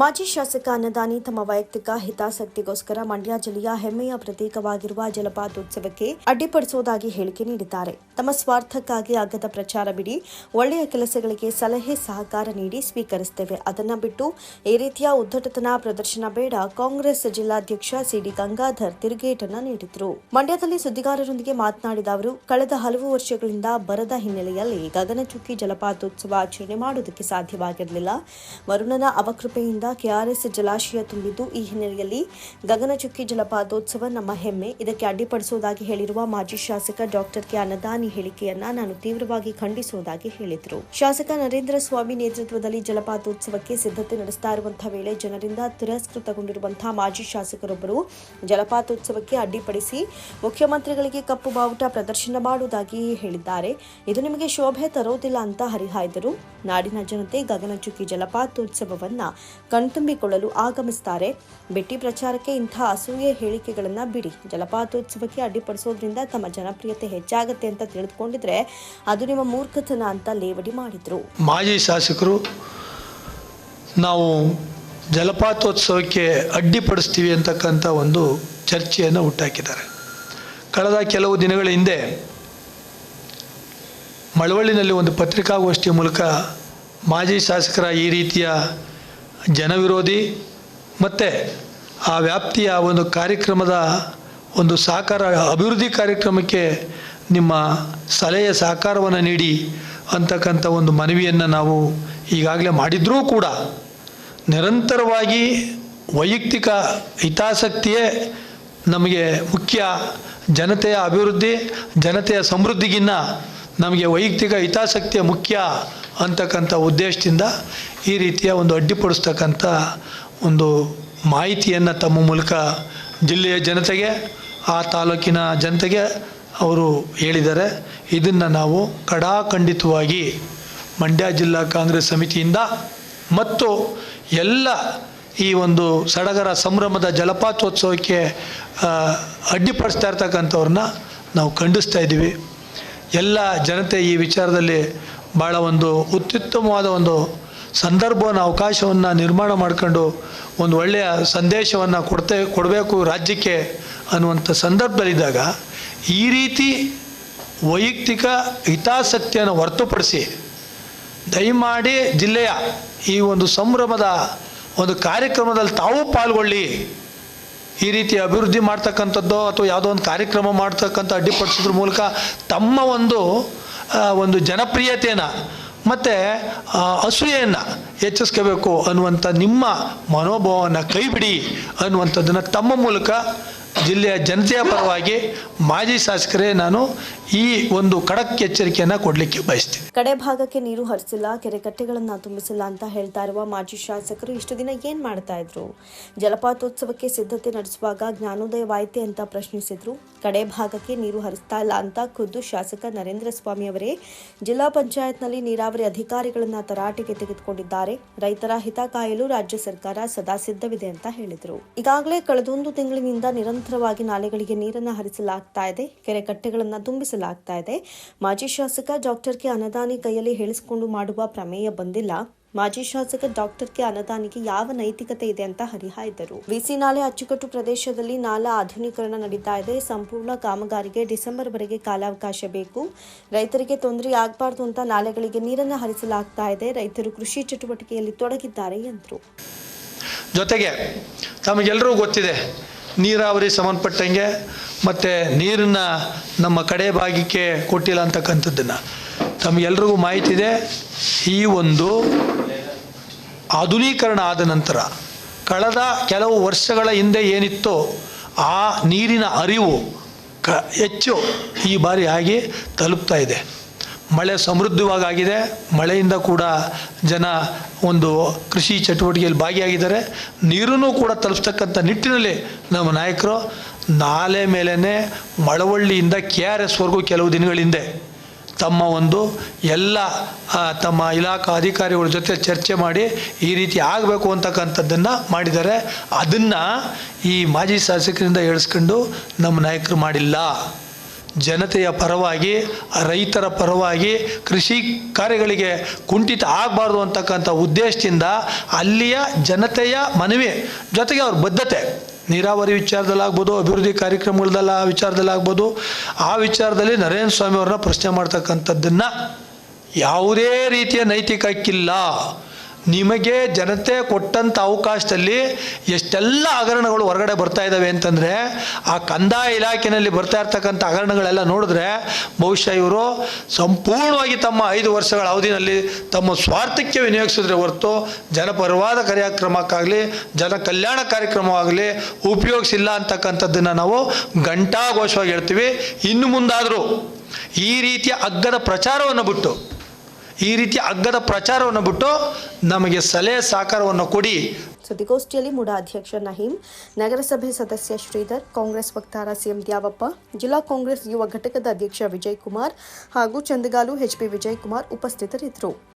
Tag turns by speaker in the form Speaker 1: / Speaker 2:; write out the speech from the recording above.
Speaker 1: ಮಾಜಿ ಶಾಸಕ ಅನ್ನದಾನಿ ತಮ್ಮ ವೈಯಕ್ತಿಕ ಹಿತಾಸಕ್ತಿಗೋಸ್ಕರ ಮಂಡ್ಯ ಜಿಲ್ಲೆಯ ಹೆಮ್ಮೆಯ ಪ್ರತೀಕವಾಗಿರುವ ಜಲಪಾತೋತ್ಸವಕ್ಕೆ ಅಡ್ಡಿಪಡಿಸುವುದಾಗಿ ಹೇಳಿಕೆ ನೀಡಿದ್ದಾರೆ. ತಮ್ಮ ಸ್ವಾರ್ಥಕ್ಕಾಗಿ ಅಗ್ಗದ ಪ್ರಚಾರ ಬಿಡಿ, ಒಳ್ಳೆಯ ಕೆಲಸಗಳಿಗೆ ಸಲಹೆ ಸಹಕಾರ ನೀಡಿ ಸ್ವೀಕರಿಸುತ್ತೇವೆ. ಅದನ್ನ ಬಿಟ್ಟು ಈ ರೀತಿಯ ಉದ್ದಟತನ ಪ್ರದರ್ಶನ ಬೇಡ, ಕಾಂಗ್ರೆಸ್ ಜಿಲ್ಲಾಧ್ಯಕ್ಷ ಸಿಡಿ ಗಂಗಾಧರ್ ತಿರುಗೇಟನ್ನ ನೀಡಿದರು. ಮಂಡ್ಯದಲ್ಲಿ ಸುದ್ದಿಗಾರರೊಂದಿಗೆ ಮಾತನಾಡಿದ ಅವರು, ಕಳೆದ ಹಲವು ವರ್ಷಗಳಿಂದ ಬರದ ಹಿನ್ನೆಲೆಯಲ್ಲಿ ಗಗನಚುಕ್ಕಿ ಜಲಪಾತೋತ್ಸವ ಆಚರಣೆ ಮಾಡುವುದಕ್ಕೆ ಸಾಧ್ಯವಾಗಿರಲಿಲ್ಲ. ವರುಣನ ಅವಕೃಪೆಯಿಂದ ಕೆಆರ್ಎಸ್ ಜಲಾಶಯ ತುಂಬಿದ್ದು, ಈ ಹಿನ್ನೆಲೆಯಲ್ಲಿ ಗಗನಚುಕ್ಕಿ ಜಲಪಾತೋತ್ಸವ ನಮ್ಮ ಹೆಮ್ಮೆ. ಇದಕ್ಕೆ ಅಡ್ಡಿಪಡಿಸುವುದಾಗಿ ಹೇಳಿರುವ ಮಾಜಿ ಶಾಸಕ ಡಾಕ್ಟರ್ ಕೆ ಅನ್ನದಾನಿ ಹೇಳಿಕೆಯನ್ನ ನಾನು ತೀವ್ರವಾಗಿ ಖಂಡಿಸುವುದಾಗಿ ಹೇಳಿದರು. ಶಾಸಕ ನರೇಂದ್ರ ಸ್ವಾಮಿ ನೇತೃತ್ವದಲ್ಲಿ ಜಲಪಾತೋತ್ಸವಕ್ಕೆ ಸಿದ್ಧತೆ ನಡೆಸ್ತಾ ಇರುವಂತಹ ವೇಳೆ ಜನರಿಂದ ತಿರಸ್ಕೃತಗೊಂಡಿರುವಂತಹ ಮಾಜಿ ಶಾಸಕರೊಬ್ಬರು ಜಲಪಾತೋತ್ಸವಕ್ಕೆ ಅಡ್ಡಿಪಡಿಸಿ ಮುಖ್ಯಮಂತ್ರಿಗಳಿಗೆ ಕಪ್ಪು ಬಾವುಟ ಪ್ರದರ್ಶನ ಮಾಡುವುದಾಗಿ ಹೇಳಿದ್ದಾರೆ. ಇದು ನಿಮಗೆ ಶೋಭೆ ತರೋದಿಲ್ಲ ಅಂತ ಹರಿಹಾಯ್ದರು. ನಾಡಿನ ಜನತೆ ಗಗನಚುಕ್ಕಿ ಜಲಪಾತೋತ್ಸವವನ್ನ ಕಣ್ತುಂಬಿಕೊಳ್ಳಲು ಆಗಮಿಸುತ್ತಾರೆ ಬೆಟ್ಟಿ ಪ್ರಚಾರಕ್ಕೆ ಇಂಥ ಅಸೂಯೆ ಹೇಳಿಕೆಗಳನ್ನ ಬಿಡಿ. ಜಲಪಾತೋತ್ಸವಕ್ಕೆ ಅಡ್ಡಿಪಡಿಸೋದ್ರಿಂದ ತಮ್ಮ ಜನಪ್ರಿಯತೆ ಹೆಚ್ಚಾಗುತ್ತೆ ಅಂತ ತಿಳಿದುಕೊಂಡಿದ್ರೆ ಅದು ನಿಮ್ಮ ಮೂರ್ಖತನ ಅಂತ ಲೇವಡಿ ಮಾಡಿದ್ರು.
Speaker 2: ಮಾಜಿ ಶಾಸಕರು, ನಾವು ಜಲಪಾತೋತ್ಸವಕ್ಕೆ ಅಡ್ಡಿಪಡಿಸ್ತೀವಿ ಅಂತಕ್ಕಂಥ ಒಂದು ಚರ್ಚೆಯನ್ನು ಹುಟ್ಟಾಕಿದ್ದಾರೆ. ಕಳೆದ ಕೆಲವು ದಿನಗಳ ಹಿಂದೆ ಮಳವಳ್ಳಿನಲ್ಲಿ ಒಂದು ಪತ್ರಿಕಾಗೋಷ್ಠಿಯ ಮೂಲಕ ಮಾಜಿ ಶಾಸಕರ ಈ ರೀತಿಯ ಜನವಿರೋಧಿ ಮತ್ತು ಆ ವ್ಯಾಪ್ತಿಯ ಒಂದು ಕಾರ್ಯಕ್ರಮದ ಒಂದು ಸಹಕಾರ ಅಭಿವೃದ್ಧಿ ಕಾರ್ಯಕ್ರಮಕ್ಕೆ ನಿಮ್ಮ ಸಲಹೆಯ ಸಹಕಾರವನ್ನು ನೀಡಿ ಅಂತಕ್ಕಂಥ ಒಂದು ಮನವಿಯನ್ನು ನಾವು ಈಗಾಗಲೇ ಮಾಡಿದ್ರೂ ಕೂಡ ನಿರಂತರವಾಗಿ ವೈಯಕ್ತಿಕ ಹಿತಾಸಕ್ತಿಯೇ ನಮಗೆ ಮುಖ್ಯ. ಜನತೆಯ ಅಭಿವೃದ್ಧಿ, ಜನತೆಯ ಸಮೃದ್ಧಿಗಿನ್ನ ನಮಗೆ ವೈಯಕ್ತಿಕ ಹಿತಾಸಕ್ತಿಯ ಮುಖ್ಯ. ಅಂತಕ್ಕಂಥ ಉದ್ದೇಶದಿಂದ ಈ ರೀತಿಯ ಒಂದು ಅಡ್ಡಿಪಡಿಸ್ತಕ್ಕಂಥ ಒಂದು ಮಾಹಿತಿಯನ್ನು ತಮ್ಮ ಮೂಲಕ ಜಿಲ್ಲೆಯ ಜನತೆಗೆ, ಆ ತಾಲೂಕಿನ ಜನತೆಗೆ ಅವರು ಹೇಳಿದ್ದಾರೆ. ಇದನ್ನು ನಾವು ಕಡಾಖಂಡಿತವಾಗಿ ಮಂಡ್ಯ ಜಿಲ್ಲಾ ಕಾಂಗ್ರೆಸ್ ಸಮಿತಿಯಿಂದ ಮತ್ತು ಎಲ್ಲ ಈ ಒಂದು ಸಡಗರ ಸಂಭ್ರಮದ ಜಲಪಾತೋತ್ಸವಕ್ಕೆ ಅಡ್ಡಿಪಡಿಸ್ತಾ ಇರ್ತಕ್ಕಂಥವ್ರನ್ನ ನಾವು ಖಂಡಿಸ್ತಾ ಇದ್ದೀವಿ. ಎಲ್ಲ ಜನತೆ ಈ ವಿಚಾರದಲ್ಲಿ ಭಾಳ ಒಂದು ಅತ್ಯುತ್ತಮವಾದ ಒಂದು ಸಂದರ್ಭವನ್ನು, ಅವಕಾಶವನ್ನು ನಿರ್ಮಾಣ ಮಾಡ್ಕೊಂಡು ಒಂದು ಒಳ್ಳೆಯ ಸಂದೇಶವನ್ನು ಕೊಡ್ತೇ, ಕೊಡಬೇಕು ರಾಜ್ಯಕ್ಕೆ ಅನ್ನುವಂಥ ಸಂದರ್ಭದಲ್ಲಿದ್ದಾಗ ಈ ರೀತಿ ವೈಯಕ್ತಿಕ ಹಿತಾಸಕ್ತಿಯನ್ನು ಹೊರತುಪಡಿಸಿ ದಯಮಾಡಿ ಜಿಲ್ಲೆಯ ಈ ಒಂದು ಸಂಭ್ರಮದ ಒಂದು ಕಾರ್ಯಕ್ರಮದಲ್ಲಿ ತಾವು ಪಾಲ್ಗೊಳ್ಳಿ. ಈ ರೀತಿ ಅಭಿವೃದ್ಧಿ ಮಾಡ್ತಕ್ಕಂಥದ್ದೋ ಅಥವಾ ಯಾವುದೋ ಒಂದು ಕಾರ್ಯಕ್ರಮ ಮಾಡ್ತಕ್ಕಂಥ ಅಡ್ಡಿಪಡಿಸೋದ್ರ ಮೂಲಕ ತಮ್ಮ ಒಂದು ಒಂದು ಜನಪ್ರಿಯತೆಯನ್ನು ಮತ್ತು ಅಸೂಯೆಯನ್ನು ಹೆಚ್ಚಿಸ್ಕೋಬೇಕು ಅನ್ನುವಂಥ ನಿಮ್ಮ ಮನೋಭಾವವನ್ನು ಕೈಬಿಡಿ ಅನ್ನುವಂಥದ್ದನ್ನು ತಮ್ಮ ಮೂಲಕ ಜಿಲ್ಲೆಯ ಜನತೆಯ ಪರವಾಗಿ ಮಾಜಿ ಶಾಸಕರೇ ನಾನು ಈ ಒಂದು ಖಡಕ್ ಎಚ್ಚರಿಕೆಯನ್ನು ಕೊಡಲಿಕ್ಕೆ ಬಯಸ್ತೀನಿ.
Speaker 1: ಕಡೆ ಭಾಗಕ್ಕೆ ನೀರು ಹರಿಸಿಲ್ಲ, ಕೆರೆ ಕಟ್ಟೆಗಳನ್ನ ತುಂಬಿಸಿಲ್ಲ ಅಂತ ಹೇಳ್ತಾ ಇರುವ ಮಾಜಿ ಶಾಸಕರು ಇಷ್ಟು ದಿನ ಏನ್ ಮಾಡ್ತಾ ಇದ್ರು? ಜಲಪಾತೋತ್ಸವಕ್ಕೆ ಸಿದ್ಧತೆ ನಡೆಸುವಾಗ ಜ್ಞಾನೋದಯವಾಯಿತೆ ಅಂತ ಪ್ರಶ್ನಿಸಿದ್ರು. ಕಡೆ ಭಾಗಕ್ಕೆ ನೀರು ಹರಿಸ್ತಾ ಇಲ್ಲ ಅಂತ ಖುದ್ದು ಶಾಸಕ ನರೇಂದ್ರ ಸ್ವಾಮಿ ಅವರೇ ಜಿಲ್ಲಾ ಪಂಚಾಯತ್ನಲ್ಲಿ ನೀರಾವರಿ ಅಧಿಕಾರಿಗಳನ್ನ ತರಾಟೆಗೆ ತೆಗೆದುಕೊಂಡಿದ್ದಾರೆ. ರೈತರ ಹಿತ ಕಾಯಲು ರಾಜ್ಯ ಸರ್ಕಾರ ಸದಾ ಸಿದ್ಧವಿದೆ ಅಂತ ಹೇಳಿದರು. ಈಗಾಗಲೇ ಕಳೆದೊಂದು ತಿಂಗಳಿನಿಂದ ನಿರಂತರವಾಗಿ ನಾಲೆಗಳಿಗೆ ನೀರನ್ನು ಹರಿಸಲಾಗ್ತಾ ಇದೆ, ಕೆರೆ ಕಟ್ಟೆಗಳನ್ನು ತುಂಬಿಸಲಾಗ್ತಾ ಇದೆ. ಮಾಜಿ ಶಾಸಕ ಡಾಕ್ಟರ್ ಕೆ ಅನದಾನಿ ಕೈಯಲ್ಲಿ ಹೇಳಿಸಿಕೊಂಡು ಮಾಡುವ ಪ್ರಮೇಯ ಬಂದಿಲ್ಲ. ಮಾಜಿ ಶಾಸಕ ಡಾಕ್ಟರ್ ಕೆ ಅನದಾನಿಗೆ ಯಾವ ನೈತಿಕತೆ ಇದೆ ಅಂತ ಹರಿಹಾಯ್ದರು. ಬಿಸಿ ನಾಲೆ ಅಚ್ಚುಕಟ್ಟು ಪ್ರದೇಶದಲ್ಲಿ ನಾಲ ಆಧುನೀಕರಣ ನಡೀತಾ ಇದೆ. ಸಂಪೂರ್ಣ ಕಾಮಗಾರಿಗೆ ಡಿಸೆಂಬರ್ ವರೆಗೆ ಕಾಲಾವಕಾಶ ಬೇಕು. ರೈತರಿಗೆ ತೊಂದರೆ ಆಗಬಾರ್ದು ಅಂತ ನಾಲೆಗಳಿಗೆ ನೀರನ್ನು ಹರಿಸಲಾಗ್ತಾ ಇದೆ. ರೈತರು ಕೃಷಿ ಚಟುವಟಿಕೆಯಲ್ಲಿ ತೊಡಗಿದ್ದಾರೆ ಎಂದರು.
Speaker 2: ಜೊತೆಗೆ ತಮಗೆಲ್ಲರೂ ಗೊತ್ತಿದೆ ನೀರಾವರಿ ಸಂಬಂಧಪಟ್ಟಂಗೆ ಮತ್ತು ನೀರನ್ನು ನಮ್ಮ ಕಡೆ ಭಾಗಕ್ಕೆ ಕೊಟ್ಟಿಲ್ಲ ಅಂತಕ್ಕಂಥದ್ದನ್ನು. ತಮಗೆಲ್ರಿಗೂ ಮಾಹಿತಿ ಇದೆ. ಈ ಒಂದು ಆಧುನೀಕರಣ ಆದ ನಂತರ ಕಳೆದ ಕೆಲವು ವರ್ಷಗಳ ಹಿಂದೆ ಏನಿತ್ತೋ ಆ ನೀರಿನ ಅರಿವು ಕ ಹೆಚ್ಚು ಈ ಬಾರಿ ಆಗಿ ತಲುಪ್ತಾ ಇದೆ. ಮಳೆ ಸಮೃದ್ಧವಾಗಿದೆ ಮಳೆಯಿಂದ ಕೂಡ ಜನ ಒಂದು ಕೃಷಿ ಚಟುವಟಿಕೆಯಲ್ಲಿ ಭಾಗಿಯಾಗಿದ್ದಾರೆ. ನೀರನ್ನು ಕೂಡ ತಲುಪಿಸ್ತಕ್ಕಂಥ ನಿಟ್ಟಿನಲ್ಲಿ ನಮ್ಮ ನಾಯಕರು, ನಾಲೆ ಮೇಲೇ ಮಳವಳ್ಳಿಯಿಂದ ಕೆ ಆರ್ ಎಸ್ವರೆಗೂ ಕೆಲವು ದಿನಗಳ ಹಿಂದೆ ತಮ್ಮ ಒಂದು ಎಲ್ಲ ತಮ್ಮ ಇಲಾಖಾ ಅಧಿಕಾರಿಗಳ ಜೊತೆ ಚರ್ಚೆ ಮಾಡಿ ಈ ರೀತಿ ಆಗಬೇಕು ಅಂತಕ್ಕಂಥದ್ದನ್ನು ಮಾಡಿದ್ದಾರೆ. ಅದನ್ನು ಈ ಮಾಜಿ ಶಾಸಕರಿಂದ ಹೇಳಿಸ್ಕೊಂಡು ನಮ್ಮ ನಾಯಕರು ಮಾಡಿಲ್ಲ. ಜನತೆಯ ಪರವಾಗಿ, ರೈತರ ಪರವಾಗಿ, ಕೃಷಿ ಕಾರ್ಯಗಳಿಗೆ ಕುಂಠಿತ ಆಗಬಾರ್ದು ಅಂತಕ್ಕಂಥ ಉದ್ದೇಶದಿಂದ ಅಲ್ಲಿಯ ಜನತೆಯ ಮನವಿ, ಜೊತೆಗೆ ಅವ್ರ ಬದ್ಧತೆ. ನೀರಾವರಿ ವಿಚಾರದಲ್ಲಾಗ್ಬೋದು ಅಭಿವೃದ್ಧಿ ಕಾರ್ಯಕ್ರಮಗಳದಲ್ಲ ವಿಚಾರದಲ್ಲಾಗ್ಬೋದು ಆ ವಿಚಾರದಲ್ಲಿ ನರೇಂದ್ರ ಸ್ವಾಮಿ ಅವ್ರನ್ನ ಪ್ರಶ್ನೆ ಮಾಡ್ತಕ್ಕಂಥದ್ದನ್ನು ಯಾವುದೇ ರೀತಿಯ ನೈತಿಕ ಹಕ್ಕಿಲ್ಲ. ನಿಮಗೆ ಜನತೆ ಕೊಟ್ಟಂಥ ಅವಕಾಶದಲ್ಲಿ ಎಷ್ಟೆಲ್ಲ ಹಗರಣಗಳು ಹೊರಗಡೆ ಬರ್ತಾ ಇದ್ದಾವೆ ಅಂತಂದರೆ, ಆ ಕಂದಾಯ ಇಲಾಖೆಯಲ್ಲಿ ಬರ್ತಾ ಇರ್ತಕ್ಕಂಥ ಹಗರಣಗಳೆಲ್ಲ ನೋಡಿದ್ರೆ, ಬಹುಶಃ ಇವರು ಸಂಪೂರ್ಣವಾಗಿ ತಮ್ಮ ಐದು ವರ್ಷಗಳ ಅವಧಿನಲ್ಲಿ ತಮ್ಮ ಸ್ವಾರ್ಥಕ್ಕೆ ವಿನಿಯೋಗಿಸಿದ್ರೆ ಹೊರತು ಜನಪರವಾದ ಕಾರ್ಯಕ್ರಮಕ್ಕಾಗಲಿ, ಜನ ಕಲ್ಯಾಣ ಕಾರ್ಯಕ್ರಮವಾಗಲಿ ಉಪಯೋಗಿಸಿಲ್ಲ ಅಂತಕ್ಕಂಥದ್ದನ್ನು ನಾವು ಘಂಟಾಘೋಷವಾಗಿ ಹೇಳ್ತೀವಿ. ಇನ್ನು ಮುಂದಾದರೂ ಈ ರೀತಿಯ ಅಗ್ಗದ ಪ್ರಚಾರವನ್ನು ಬಿಟ್ಟು ಈ ರೀತಿಯ ಅಗ್ಗದ ಪ್ರಚಾರವನ್ನು ಬಿಟ್ಟು ನಮಗೆ ಸಲಹೆ ಸಹಕಾರವನ್ನು ಕೊಡಿ.
Speaker 1: ಸುದ್ದಿಗೋಷ್ಠಿಯಲ್ಲಿ ಮುಡಾ ಅಧ್ಯಕ್ಷ ನಹೀಂ, ನಗರಸಭೆ ಸದಸ್ಯ ಶ್ರೀಧರ್, ಕಾಂಗ್ರೆಸ್ ವಕ್ತಾರ ಸಿಎಂ ದ್ಯಾವಪ್ಪ, ಜಿಲ್ಲಾ ಕಾಂಗ್ರೆಸ್ ಯುವ ಘಟಕದ ಅಧ್ಯಕ್ಷ ವಿಜಯ್ ಕುಮಾರ್ ಹಾಗೂ ಚಂದಗಾಲು ಎಚ್ಪಿ ವಿಜಯ್ ಕುಮಾರ್ ಉಪಸ್ಥಿತರಿದ್ದರು.